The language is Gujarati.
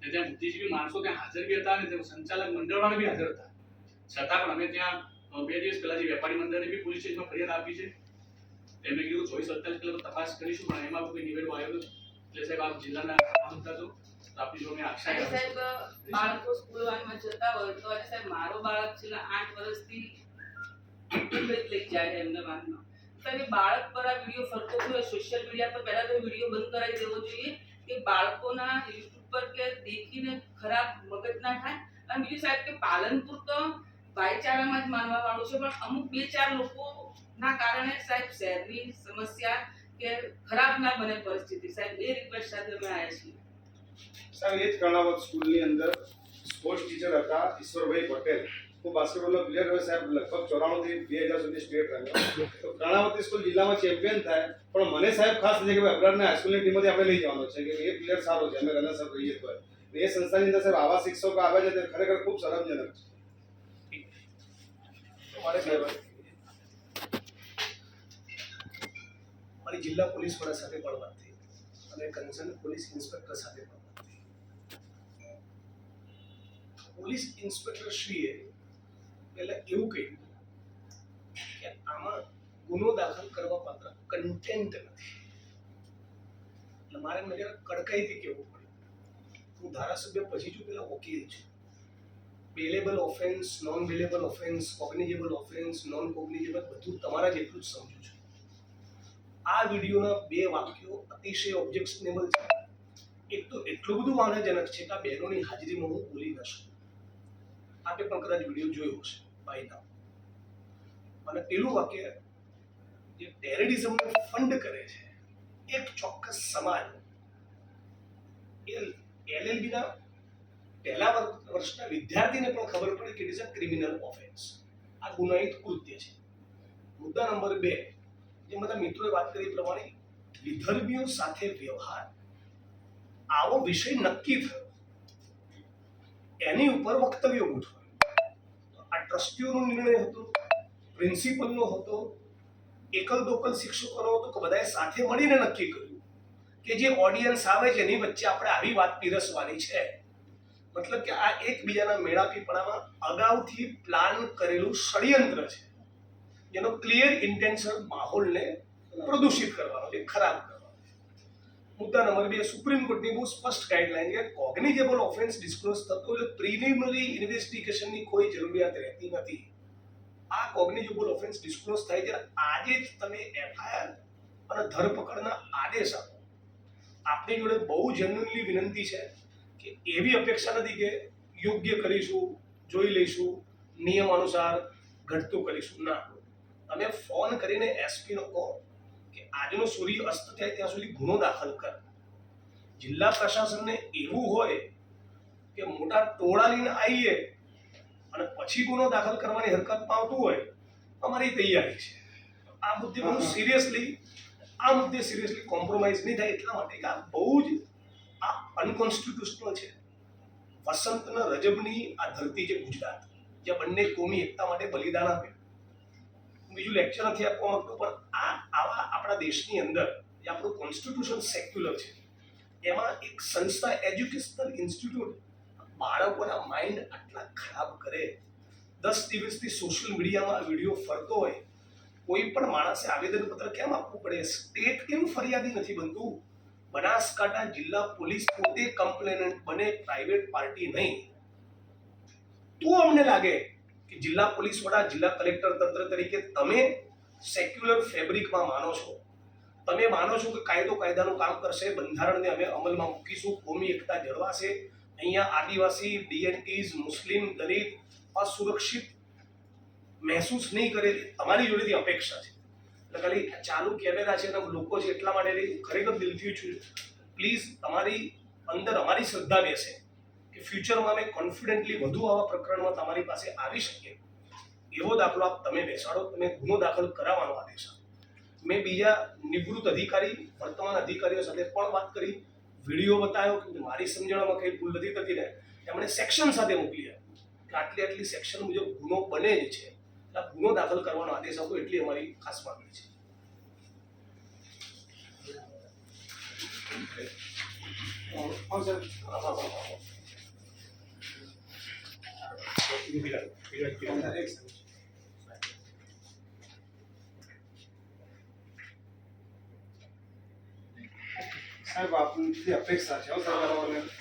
ને ત્યાં બુદ્ધિજીવી માણસો ત્યાં હાજર બી હતા અને ત્યાં સંચાલક મંડળવાળા બી હાજર હતા. છતાં પણ અમે ત્યાં બે દિવસ પહેલા જે વેપારી મંડળને બી પોલીસ સ્ટેશનમાં ફરિયાદ આપી છે. એમને કીધું ચોવીસ અડતાલીસ કલાક તપાસ કરીશું પણ એમાં કોઈ નિવેડો આવ્યો એટલે સાહેબ આપ જિલ્લાના હતા તો આપની જોડે અને સાહેબ બાળકો સ્કૂલ વાનમાં જતા હોય તો અને સાહેબ મારો બાળક છેલ્લા આઠ વર્ષથી લઈ જાય છે વાનમાં એ બાળક પર આ વીડિયો ફરતો હોય સોશિયલ મીડિયા પર પહેલા તો વીડિયો બંધ કરાવી દેવો જોઈએ કે બાળકોના યુટ્યુબ પર કે દેખીને ખરાબ મગજ ના થાય. અને બીજું સાહેબ કે પાલનપુર તો ભાઈચારામાં જ માનવા વાળું છે, પણ અમુક બે ચાર લોકો ના કારણે સાહેબ શહેરની સમસ્યા કે ખરાબ ના બને પરિસ્થિતિ. સાહેબ, એ રિક્વેસ્ટ સાથે અમે આવ્યા છીએ. સાહેબ, એ જ કર્ણાવત સ્કૂલની અંદર સ્પોર્ટ્સ ટીચર હતા ઈશ્વરભાઈ પટેલ. હું બાસ્કેટબોલનો પ્લેયર રહ્યો સાહેબ, લગભગ ચોરાણું થી બે હજાર સુધી સ્ટેટ રહ્યો. તો કર્ણાવતી સ્કૂલ જિલ્લામાં ચેમ્પિયન થાય. પણ મને સાહેબ ખાસ છે કે ભાઈ અબરાડને હાઈસ્કૂલની ટીમમાંથી આપણે લઈ જવાનો છે, કે એ પ્લેયર સારો છે, અમે રનર્સ અપ રહીએ તો. એ સંસ્થાની અંદર સાહેબ આવા શિક્ષકો આવે છે તે ખરેખર ખૂબ શરમજનક છે. મારે જિલ્લા પોલીસ વડા સાથે પણ વાત થઈ અને કન્સર્ન પોલીસ ઇન્સ્પેક્ટર સાથે પણ વાત થઈ. પોલીસ ઇન્સ્પેક્ટર શ્રીએ પહેલા એવું કહ્યું કે આમાં ગુનો દાખલ કરવા પાત્ર કન્ટેન્ટ નથી. એટલે મારે મને કડકાઈથી કહેવું પડ્યું હું ધારાસભ્ય પછી ચૂકેલો વકીલ છું. Bailable offence non bailable offence cognizable offence non cognizable બધું તમારા જેટલું જ સમજુ છું. આ વિડીયોના બે વાક્યો અતિશય ઓબ્જેક્શનેબલ છે. એક તો એટલું બધું વાંધાજનક છે કે આ બહેનોની હાજરીમાં હું બોલી ન શકું. આપે પણ કદાચ વીડિયો જોયો હશે બાય નામ અને પેલું વાક્ય જે ટેરરિઝમને ફંડ કરે છે, એક ચોક્કસ સમાજ એ એલએલબીના પહેલા વર્ષના વિદ્યાર્થીને પણ ખબર પડે કે it is a criminal offence આ ગુનાહિત કૃત્ય છે. મુદ્દા નંબર બે, જે બધા મિત્રોએ વાત કરી પ્રમાણે વિધર્મીઓ સાથે વ્યવહાર. આવો વિષય નક્કી થયો. એની ઉપર વક્તવ્ય ગોઠવાયું. આ ટ્રસ્ટીઓનો નિર્ણય હતો, પ્રિન્સિપલનો હતો એકલ દોકલ શિક્ષકોનો હતો, કે બધાએ સાથે મળીને નક્કી કર્યું. કે જે ઓડિયન્સ આવે છે એની વચ્ચે આપણે આવી વાત પીરસવાની છે. મતલબ કે આ એકબીજાના મેળાપીપણામાં અગાઉથી પ્લાન કરેલું ષડયંત્ર છે. જેનો ક્લિયર ઇન્ટેન્શન માહોલને પ્રદૂષિત કરવાનો છે, ખરાબ કરવાનો મુદ્દા નંબર બે, સુપ્રીમ કોર્ટની બહુ સ્પષ્ટ ગાઈડલાઈન કે કોગ્નિઝેબલ ઓફેન્સ ડિસ્ક્લોઝ થતો એટલે પ્રિલિમિનરી ઇન્વેસ્ટિગેશનની કોઈ જરૂરિયાત રહેતી નથી. આ કોગ્નિઝેબલ ઓફેન્સ ડિસ્ક્લોઝ થાય ત્યારે આજે જ તમે એફઆઈઆર અને ધરપકડના આદેશ આપો. આપની જોડે બહુ જેન્યુઅનલી વિનંતી છે કે એવી અપેક્ષા નથી કે યોગ્ય કરીશું જોઈ લઈશું નિયમ અનુસાર ઘટતું કરીશું. ના. તમે ફોન કરીને એસપીનો કહો કે આજનો સૂર્ય અસ્ત થાય ત્યાં સુધી ગુનો દાખલ કર. જિલ્લા પ્રશાસનને એવું હોય કે મોટા ટોળા લઈને આવીએ અને પછી ગુનો દાખલ કરવાની હરકત પામતું હોય અમારી તૈયારી છે. આ મુદ્દે બહુ સિરિયસલી આ મુદ્દે સિરિયસલી કોમ્પ્રોમાઇઝ નહીં થાય એટલા માટે કે આ બહુ જ આ અનકોન્સ્ટિટ્યુશનલ છે. વસંતના રજબની આ ધરતી છે ગુજરાત જે બંને કોમી એકતા માટે બલિદાન આપ્યું બીજું લેક્ચર નથી આપવા માંગતો, પણ આ આવા આપણા દેશની અંદર, જે આપણું કોન્સ્ટિટ્યુશન સેક્યુલર છે, એમાં એક સંસ્થા એજ્યુકેશનલ ઇન્સ્ટિટ્યૂટ બાળકોના માઇન્ડ આટલા ખરાબ કરે. દસ દિવસથી સોશિયલ મીડિયામાં વીડિયો ફરતો હોય કોઈ પણ માણસે આવેદનપત્ર કેમ આપવું પડે? સ્ટેટ કેમ ફરિયાદી નથી બનતું? બનાસકાંઠા જિલ્લા પોલીસ પોતે કમ્પ્લેનન્ટ બને પ્રાઇવેટ પાર્ટી નહીં. તો અમને લાગે કે જિલ્લા પોલીસ વડા, જિલ્લા કલેક્ટર તંત્ર તરીકે તમે સેક્યુલર ફેબ્રિકમાં માનો છો. તમે માનો છો કે કાયદો કાયદાનું કામ કરશે, બંધારણને અમે અમલમાં મૂકીશું, કોમી એકતા જળવાશે. અહીંયા આદિવાસી ડીએનટીઝ મુસ્લિમ, દલિત, અસુરક્ષિત મહેસૂસ નહીં કરેલી અમારી જોડેથી અપેક્ષા છે. એટલે ખાલી ચાલુ કેમેરા છે અને લોકો છે એટલા માટે. ખરેખર દિલથી છું. પ્લીઝ તમારી અંદર અમારી શ્રદ્ધા બેસે કે ફ્યુચરમાં અમે કોન્ફિડન્ટલી વધુ આવા પ્રકરણમાં તમારી પાસે આવી શકીએ. એવો દાખલો આપ તમે બેસાડો, તમે ગુનો દાખલ કરાવવાનો આદેશ મેં બીજા નિવૃત્ત અધિકારી, વર્તમાન અધિકારીઓ સાથે પણ વાત કરી. વીડિયો બતાવ્યો કે મારી સમજણમાં કંઈ ભૂલ નથી થતી ને, એમણે સેક્શન સાથે મોકલી કે આટલી આટલી સેક્શન મુજબ ગુનો બને જ છે. ગુનો દાખલ કરવાનો આદેશ આપો એટલી અમારી ખાસ માંગણી છે હા સાહેબ એક second. સાહેબ આપની અપેક્ષા છે, હો સાહેબ